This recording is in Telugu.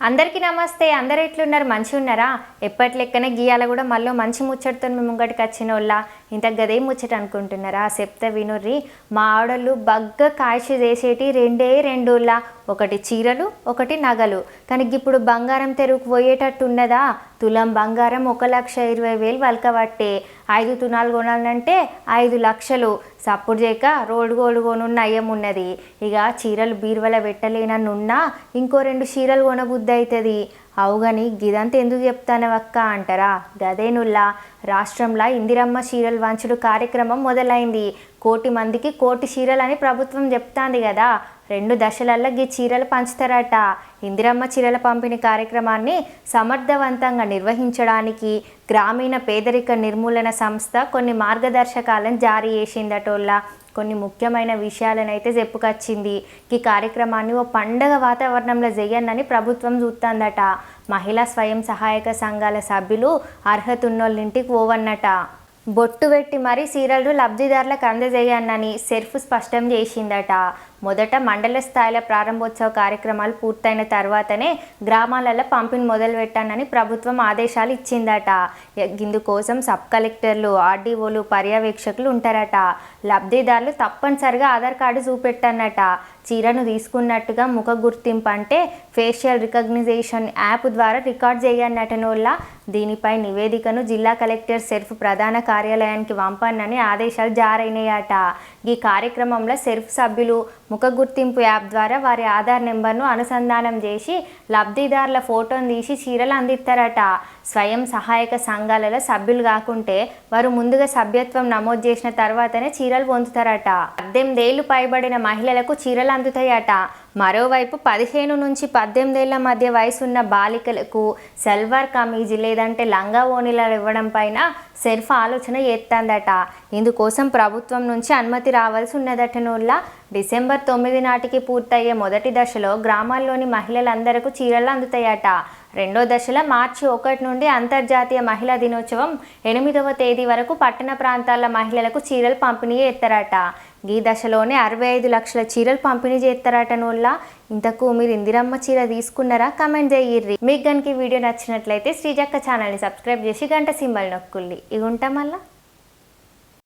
అందరికీ నమస్తే. అందరు ఎట్లున్నారు? మంచి ఉన్నారా ఎప్పటి లెక్కనే గీయాల కూడా మళ్ళీ మంచి ముచ్చటతో మేము ముంగటికి వచ్చిన వాళ్ళ ఇంత గదే ముచ్చట అనుకుంటున్నారా? చెప్తే వినుర్రి. మా ఆడళ్ళు బగ్గ కాయచి చేసేటి రెండే రెండుళ్ళ. ఒకటి చీరలు ఒకటి నగలు. కానీ ఇప్పుడు బంగారం తెరువుకు పోయేటట్టు ఉన్నదా? తులం బంగారం ఒక లక్ష ఇరవై వేలు వలకబట్టే ఐదు తునాలు కొనాలంటే ఐదు లక్షలు. సప్పుడు చేయక రోడ్డు గోల్డ్ కొనున్న నయం ఉన్నది ఇక చీరలు బీరువల పెట్టలేనన్నున్నా ఇంకో రెండు చీరలు కొనబుద్ధి అవుతుంది అవుగని గిదంతా ఎందుకు చెప్తానవక్క అంటారా? గదేనుల్లా రాష్ట్రంలో ఇందిరమ్మ చీరలు వంచుడు కార్యక్రమం మొదలైంది. కోటి మందికి కోటి చీరలు అని ప్రభుత్వం చెప్తాంది కదా రెండు దశలల్లో గీ చీరలు పంచుతారట. ఇందిరమ్మ చీరల పంపిణీ కార్యక్రమాన్ని సమర్థవంతంగా నిర్వహించడానికి గ్రామీణ పేదరిక నిర్మూలన సంస్థ కొన్ని మార్గదర్శకాలను జారీ చేసిందటోళ్ళ కొన్ని ముఖ్యమైన విషయాలను అయితే చెప్పుకొచ్చింది. ఈ కార్యక్రమాన్ని ఓ పండగ వాతావరణంలో చేయనని ప్రభుత్వం చూస్తుందట మహిళా స్వయం సహాయక సంఘాల సభ్యులు అర్హత ఉన్నోళ్ళ ఇంటికి పోవన్నట. బొట్టు పెట్టి మరీ సీరలు లబ్ధిదారులకు అందజేయన్నని సెర్ఫ్ స్పష్టం చేసిందట. మొదట మండల స్థాయిలో ప్రారంభోత్సవ కార్యక్రమాలు పూర్తయిన తర్వాతనే గ్రామాలలో పంపిణీ మొదలు పెట్టానని ప్రభుత్వం ఆదేశాలు ఇచ్చిందట. ఇందుకోసం సబ్ కలెక్టర్లు ఆర్డీఓలు పర్యవేక్షకులు ఉంటారట. లబ్ధిదారులు తప్పనిసరిగా ఆధార్ కార్డు చూపెట్టన్నట. చీరను తీసుకున్నట్టుగా ముఖ గుర్తింపు అంటే ఫేషియల్ రికగ్నిజేషన్ యాప్ ద్వారా రికార్డ్ చేయనటనోళ్ళ దీనిపై నివేదికను జిల్లా కలెక్టర్ సెర్ఫ్ ప్రధాన కార్యాలయానికి పంపన్నని ఆదేశాలు జారైనాయట. ఈ కార్యక్రమంలో సెర్ఫ్ సభ్యులు ముఖ గుర్తింపు యాప్ ద్వారా వారి ఆధార్ నెంబర్ను అనుసంధానం చేసి లబ్ధిదారుల ఫోటోను తీసి చీరలు అందిస్తారట. స్వయం సహాయక సంఘాలలో సభ్యులు కాకుంటే వారు ముందుగా సభ్యత్వం నమోదు చేసిన తర్వాతనే చీరలు పొందుతారట. పద్దెనిమిదేళ్ళు పైబడిన మహిళలకు చీరలు అందుతాయట. మరోవైపు పదిహేను నుంచి పద్దెనిమిదేళ్ళ మధ్య వయసున్న బాలికలకు సెల్వార్ కమీజ్ లేదంటే లంగా ఓణీలు ఇవ్వడం పైన సెర్ఫ్ ఆలోచన ఎత్తందట. ఇందుకోసం ప్రభుత్వం నుంచి అనుమతి రావాల్సి ఉన్నదటనోళ్ళ డిసెంబర్ తొమ్మిది నాటికి పూర్తయ్యే మొదటి దశలో గ్రామాల్లోని మహిళలందరకు చీరలు అందుతాయట. రెండో దశలో మార్చి ఒకటి నుండి అంతర్జాతీయ మహిళా దినోత్సవం ఎనిమిదవ తేదీ వరకు పట్టణ ప్రాంతాల మహిళలకు చీరలు పంపిణీ చేస్తారట. ఈ దశలోనే అరవై ఐదు లక్షల చీరలు పంపిణీ చేస్తారట నోళ్ళ ఇంతకు మీరు ఇందిరమ్మ చీర తీసుకున్నారా? కమెంట్ చేయర్రి. మీకు కనుక వీడియో నచ్చినట్లయితే శ్రీజక్క ఛానల్ని సబ్స్క్రైబ్ చేసి గంట సింబల్ నొక్కుల్లి ఇవి ఉంటాం మళ్ళీ?